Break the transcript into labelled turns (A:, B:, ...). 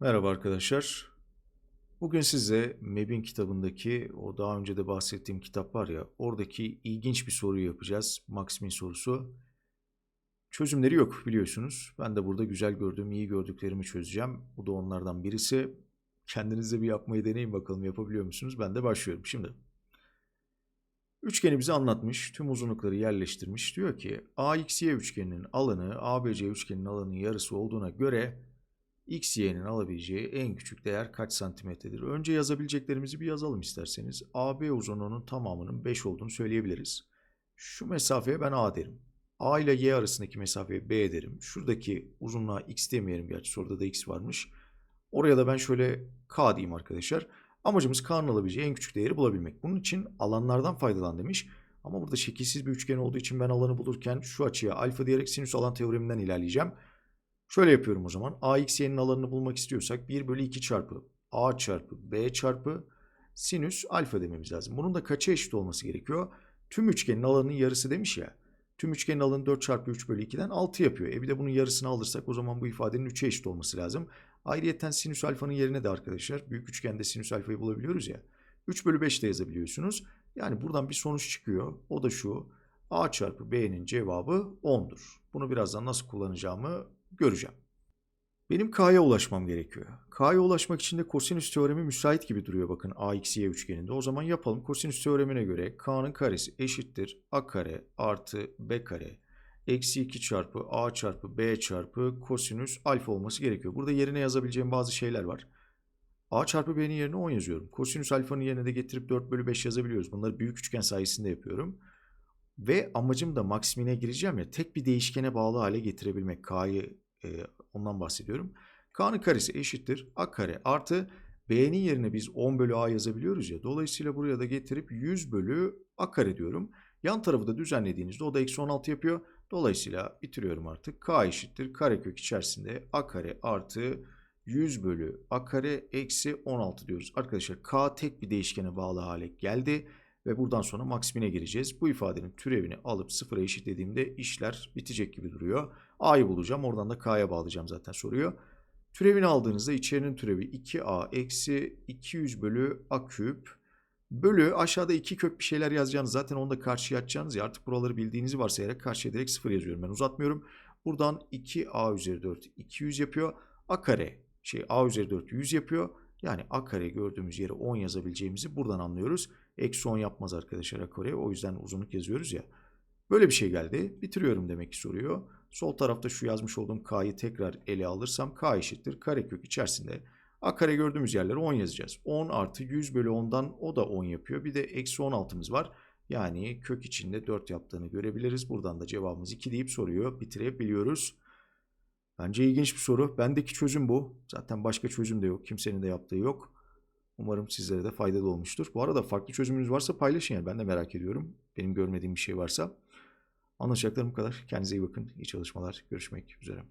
A: Merhaba arkadaşlar. Bugün size MEB'in kitabındaki o daha önce de bahsettiğim kitap var ya oradaki ilginç bir soruyu yapacağız. Maxim'in sorusu. Çözümleri yok biliyorsunuz. Ben de burada güzel gördüğüm, iyi gördüklerimi çözeceğim. Bu da onlardan birisi. Kendinize bir yapmayı deneyin bakalım yapabiliyor musunuz? Ben de başlıyorum şimdi. Üçgeni bize anlatmış, tüm uzunlukları yerleştirmiş. Diyor ki AXY üçgeninin alanı ABC üçgeninin alanının yarısı olduğuna göre x, y'nin alabileceği en küçük değer kaç santimetredir? Önce yazabileceklerimizi bir yazalım isterseniz. AB uzunluğunun tamamının 5 olduğunu söyleyebiliriz. Şu mesafeye ben A derim. A ile Y arasındaki mesafeye B derim. Şuradaki uzunluğa X demeyelim gerçi soruda da X varmış. Oraya da ben şöyle K diyeyim arkadaşlar. Amacımız K'nın alabileceği en küçük değeri bulabilmek. Bunun için alanlardan faydalan demiş. Ama burada şekilsiz bir üçgen olduğu için ben alanı bulurken şu açıya alfa diyerek sinüs alan teoreminden ilerleyeceğim. Şöyle yapıyorum o zaman. AX y'nin alanını bulmak istiyorsak 1 bölü 2 çarpı A çarpı B çarpı sinüs alfa dememiz lazım. Bunun da kaça eşit olması gerekiyor? Tüm üçgenin alanının yarısı demiş ya. Tüm üçgenin alanı 4 çarpı 3 bölü 2'den 6 yapıyor. E bir de bunun yarısını alırsak o zaman bu ifadenin 3'e eşit olması lazım. Ayrıyeten sinüs alfanın yerine de arkadaşlar büyük üçgende sinüs alfayı bulabiliyoruz ya. 3 bölü 5 de yazabiliyorsunuz. Yani buradan bir sonuç çıkıyor. O da şu. A çarpı B'nin cevabı 10'dur. Bunu birazdan nasıl kullanacağımı göreceğim. Benim K'ya ulaşmam gerekiyor. K'ya ulaşmak için de kosinüs teoremi müsait gibi duruyor bakın AXY üçgeninde. O zaman yapalım. Kosinüs teoremine göre K'nın karesi eşittir A kare artı B kare eksi 2 çarpı A çarpı B çarpı kosinüs alfa olması gerekiyor. Burada yerine yazabileceğim bazı şeyler var. A çarpı B'nin yerine 10 yazıyorum. Kosinüs alfanın yerine de getirip 4 bölü 5 yazabiliyoruz. Bunları büyük üçgen sayesinde yapıyorum. Ve amacım da maksimine gireceğim ya tek bir değişkene bağlı hale getirebilmek. K'yı e, ondan bahsediyorum. K'nın karesi eşittir a kare artı b'nin yerine biz 10 bölü a yazabiliyoruz ya. Dolayısıyla buraya da getirip 100 bölü a kare diyorum. Yan tarafı da düzenlediğinizde o da eksi 16 yapıyor. Dolayısıyla bitiriyorum artık. K eşittir karekök içerisinde a kare artı 100 bölü a kare eksi 16 diyoruz. Arkadaşlar k tek bir değişkene bağlı hale geldi. Ve buradan sonra maksimine gireceğiz. Bu ifadenin türevini alıp sıfıra eşitlediğimde işler bitecek gibi duruyor. A'yı bulacağım. Oradan da K'ya bağlayacağım zaten soruyor. Türevini aldığınızda içerinin türevi 2A eksi 200 bölü A küp bölü aşağıda 2 kök bir şeyler yazacağınız zaten onu da karşıya açacağınız ya artık buraları bildiğinizi varsayarak karşıya direkt 0 yazıyorum ben uzatmıyorum. Buradan 2A üzeri 4 200 yapıyor. A kare şey A üzeri 4 100 yapıyor. Yani A kare gördüğümüz yere 10 yazabileceğimizi buradan anlıyoruz. Eksi 10 yapmaz arkadaşlar A kare. O yüzden uzunluk yazıyoruz ya. Böyle bir şey geldi. Bitiriyorum demek ki soruyor. Sol tarafta şu yazmış olduğum K'yı tekrar ele alırsam K eşittir. Karekök içerisinde A kare gördüğümüz yerlere 10 yazacağız. 10 artı 100 bölü 10'dan o da 10 yapıyor. Bir de eksi 16'mız var. Yani kök içinde 4 yaptığını görebiliriz. Buradan da cevabımız 2 deyip soruyu bitirebiliyoruz. Bence ilginç bir soru. Bendeki çözüm bu. Zaten başka çözüm de yok. Kimsenin de yaptığı yok. Umarım sizlere de faydalı olmuştur. Bu arada farklı çözümünüz varsa paylaşın yani. Ben de merak ediyorum. Benim görmediğim bir şey varsa. Anlaşacaklarım bu kadar. Kendinize iyi bakın. İyi çalışmalar. Görüşmek üzere.